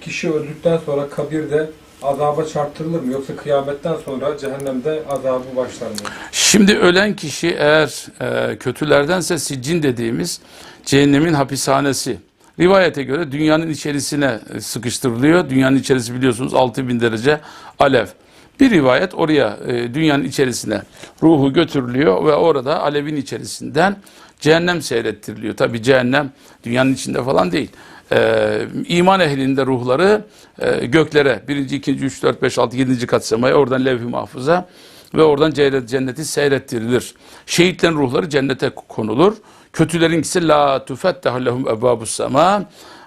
Kişi öldükten sonra kabirde azaba çarptırılır mı? Yoksa kıyametten sonra cehennemde azabı başlar mı? Şimdi ölen kişi eğer e, kötülerdense siccin dediğimiz cehennemin hapishanesi. Rivayete göre dünyanın içerisine e, sıkıştırılıyor. Dünyanın içerisi biliyorsunuz 6000 derece alev. Bir rivayet oraya e, dünyanın içerisine ruhu götürülüyor ve orada alevin içerisinden cehennem seyrettiriliyor. Tabi cehennem dünyanın içinde falan değil. E, iman ehlinde ruhları e, göklere birinci, ikinci, üç, dört, beş, altı, yedinci kat semaya oradan levh-i mahfuza ve oradan cennet- cenneti seyrettirilir. Şehitlerin ruhları cennete konulur. Kötülerin ise la tufettahu lehum ebabus sema.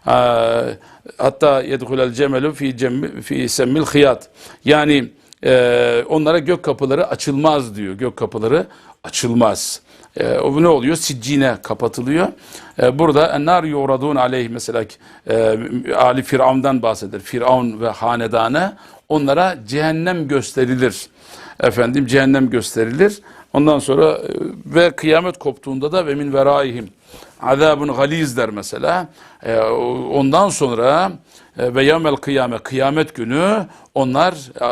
Eee, Hatta yedhulel cemelu fi cem fi semmil hiyat. Yani eee, onlara gök kapıları açılmaz diyor. Gök kapıları açılmaz. Eee, o ne oluyor? Siccine kapatılıyor. Eee, burada ennar yuradun aleyh mesela eee, Ali Firavun'dan bahseder. Firavun ve hanedanı onlara cehennem gösterilir efendim cehennem gösterilir. Ondan sonra e, ve kıyamet koptuğunda da ve min veraihim azabun galiz der mesela. E, Ondan sonra e, ve yevmel kıyame kıyamet günü onlar e,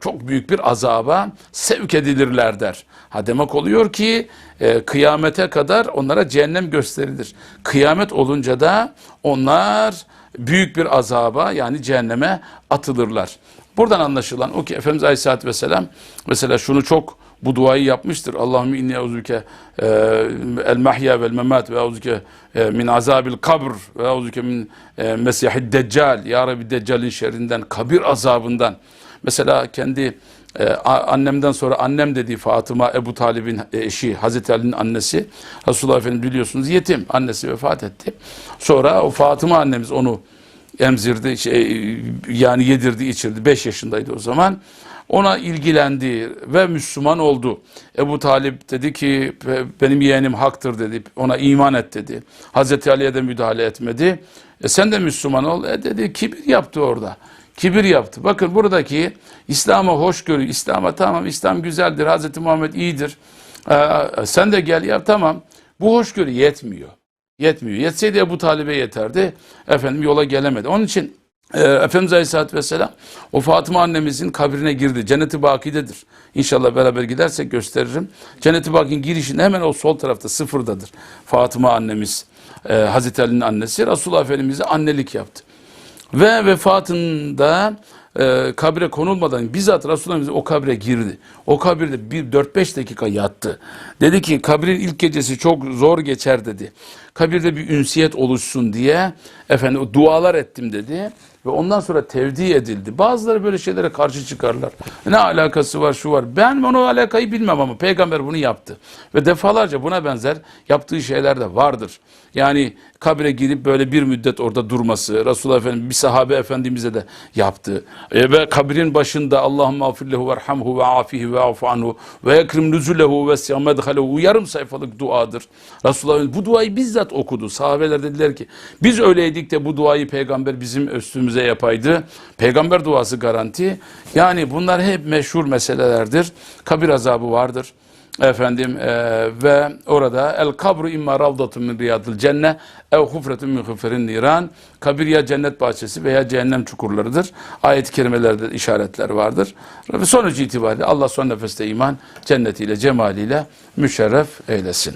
çok büyük bir azaba sevk edilirler der. Ha demek oluyor ki e, kıyamete kadar onlara cehennem gösterilir. Kıyamet olunca da onlar büyük bir azaba yani cehenneme atılırlar. Buradan anlaşılan o ki Efendimiz Aleyhisselatü Vesselam mesela şunu çok bu duayı yapmıştır. Allahümme inni euzüke e, el mahya vel memat ve euzüke e, min azabil kabr ve euzüke min e, mesihid deccal. Ya Rabbi Deccal'in şerrinden, kabir azabından. Mesela kendi e, a- annemden sonra annem dediği Fatıma Ebu Talib'in eşi Hazreti Ali'nin annesi Resulullah Efendimiz biliyorsunuz yetim annesi vefat etti. Sonra o Fatıma annemiz onu emzirdi, şey, yani yedirdi, içirdi. 5 yaşındaydı o zaman. Ona ilgilendi ve Müslüman oldu. Ebu Talip dedi ki "Be- benim yeğenim haktır dedi. Ona iman et dedi. Hazreti Ali'ye de müdahale etmedi. E sen de Müslüman ol. E dedi kibir yaptı orada. Kibir yaptı. Bakın buradaki İslam'a hoşgörü, İslam'a tamam İslam güzeldir, Hazreti Muhammed iyidir. Ee, sen de gel ya tamam. Bu hoşgörü yetmiyor. Yetmiyor. Yetseydi Ebu Talib'e yeterdi. Efendim yola gelemedi. Onun için e, Efendimiz Aleyhisselatü Vesselam o Fatıma annemizin kabrine girdi. Cenneti Baki'dedir. İnşallah beraber gidersek gösteririm. Cenneti Baki'nin girişinde hemen o sol tarafta sıfırdadır. Fatıma annemiz, e, Hazreti Ali'nin annesi Resulullah Efendimiz'e annelik yaptı. Ve vefatında e, kabre konulmadan bizzat Resulullah o kabre girdi. O kabirde bir 4-5 dakika yattı. Dedi ki kabrin ilk gecesi çok zor geçer dedi. Kabirde bir ünsiyet oluşsun diye efendim dualar ettim dedi. Ve ondan sonra tevdi edildi. Bazıları böyle şeylere karşı çıkarlar. Ne alakası var şu var. Ben onu alakayı bilmem ama peygamber bunu yaptı. Ve defalarca buna benzer yaptığı şeyler de vardır. Yani kabre girip böyle bir müddet orada durması. Resulullah Efendimiz bir sahabe efendimize de yaptı. E, ve kabrin başında Allahümme afirlehu verhamhu ve afihi ve afu ve ekrim nüzulehu ve siyamedhalehu yarım sayfalık duadır. Resulullah Efendimiz bu duayı bizzat okudu. Sahabeler dediler ki biz öyleydik de bu duayı peygamber bizim üstümüze yapaydı. Peygamber duası garanti. Yani bunlar hep meşhur meselelerdir. Kabir azabı vardır. Efendim eee, ve orada el kabru imma ravdatun min riyadil cenne ev hufretun min huferin niran kabir ya cennet bahçesi veya cehennem çukurlarıdır. Ayet-i kerimelerde işaretler vardır. Ve sonuç itibariyle Allah son nefeste iman cennetiyle cemaliyle müşerref eylesin.